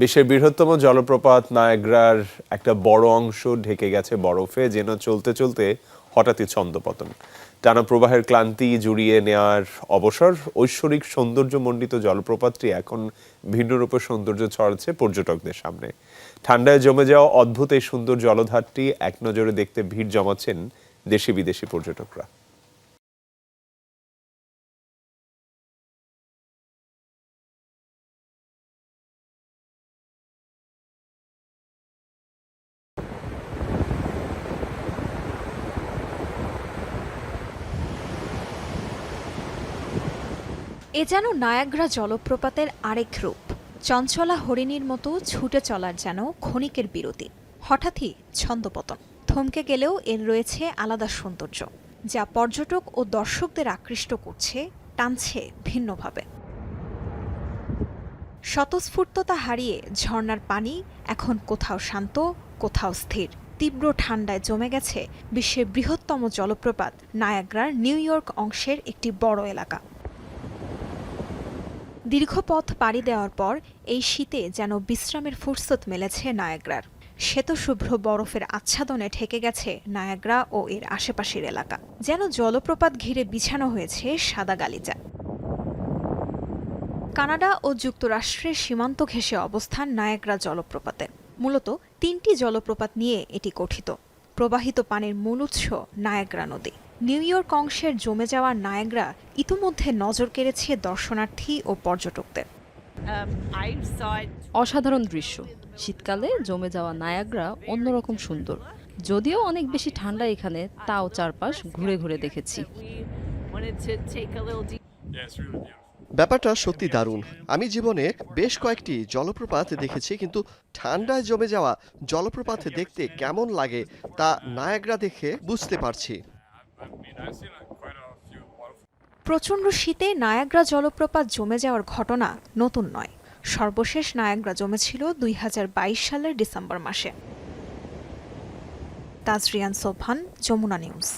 বিশ্বের বৃহত্তম জলপ্রপাত নায়াগ্রার একটা বড় অংশ ঢেকে গেছে বরফে, যেন চলতে চলতে হঠাৎই ছন্দপতন। টানা প্রবাহের ক্লান্তি জুড়িয়ে নেওয়ার অবসর, ঐশ্বরিক সৌন্দর্যমণ্ডিত জলপ্রপাতটি এখন ভিন্ন রূপের সৌন্দর্য ছড়াচ্ছে পর্যটকদের সামনে। ঠান্ডায় জমে যাওয়া অদ্ভুত এই সুন্দর জলধারটি এক নজরে দেখতে ভিড় জমাচ্ছেন দেশি বিদেশি পর্যটকরা। এ যেন নায়াগ্রা জলপ্রপাতের আরেক রূপ। চঞ্চলা হরিণীর মতো ছুটে চলার যেন ক্ষণিকের বিরতি। হঠাৎই ছন্দপতন। থমকে গেলেও এর রয়েছে আলাদা সৌন্দর্য, যা পর্যটক ও দর্শকদের আকৃষ্ট করছে, টানছে ভিন্নভাবে। স্বতঃস্ফূর্ততা হারিয়ে ঝর্ণার পানি এখন কোথাও শান্ত, কোথাও স্থির। তীব্র ঠান্ডায় জমে গেছে বিশ্বের বৃহত্তম জলপ্রপাত নায়াগ্রার নিউ ইয়র্ক অংশের একটি বড় এলাকা। দীর্ঘ পথ পাড়ি দেওয়ার পর এই শীতে যেন বিশ্রামের ফুরসত মেলেছে নায়াগ্রার। শ্বেতশুভ্র বরফের আচ্ছাদনে ঠেকে গেছে নায়াগ্রা ও এর আশেপাশের এলাকা। যেন জলপ্রপাত ঘিরে বিছানো হয়েছে সাদা গালিচা। কানাডা ও যুক্তরাষ্ট্রের সীমান্ত ঘেঁষে অবস্থান নায়াগ্রা জলপ্রপাতে। মূলত তিনটি জলপ্রপাত নিয়ে এটি গঠিত। প্রবাহিত পানির মূল উৎস নায়াগ্রা নদী। নিউ ইয়র্ক অংশের জমে যাওয়া নায়াগ্রা ইতোমধ্যে নজর কেড়েছে দর্শনার্থী ও পর্যটকদের। অসাধারণ দৃশ্য। শীতকালে জমে যাওয়া নায়াগ্রা অন্যরকম সুন্দর। যদিও অনেক বেশি ঠান্ডা এখানে তাও চারপাশ ঘুরে ঘুরে দেখেছি. ব্যাপারটা সত্যি দারুণ। আমি জীবনে বেশ কয়েকটি জলপ্রপাত দেখেছি কিন্তু ঠান্ডায় জমে যাওয়া জলপ্রপাত দেখতে কেমন লাগে তা নায়াগ্রা দেখে বুঝতে পারছি। প্রচণ্ড শীতে নায়াগ্রা জলপ্রপাত জমে যাওয়ার ঘটনা নতুন নয়। সর্বশেষ নায়াগ্রা জমেছিল দুই হাজার বাইশ সালের ডিসেম্বর মাসে। তাজরিয়ান সোভান যমুনা নিউজ।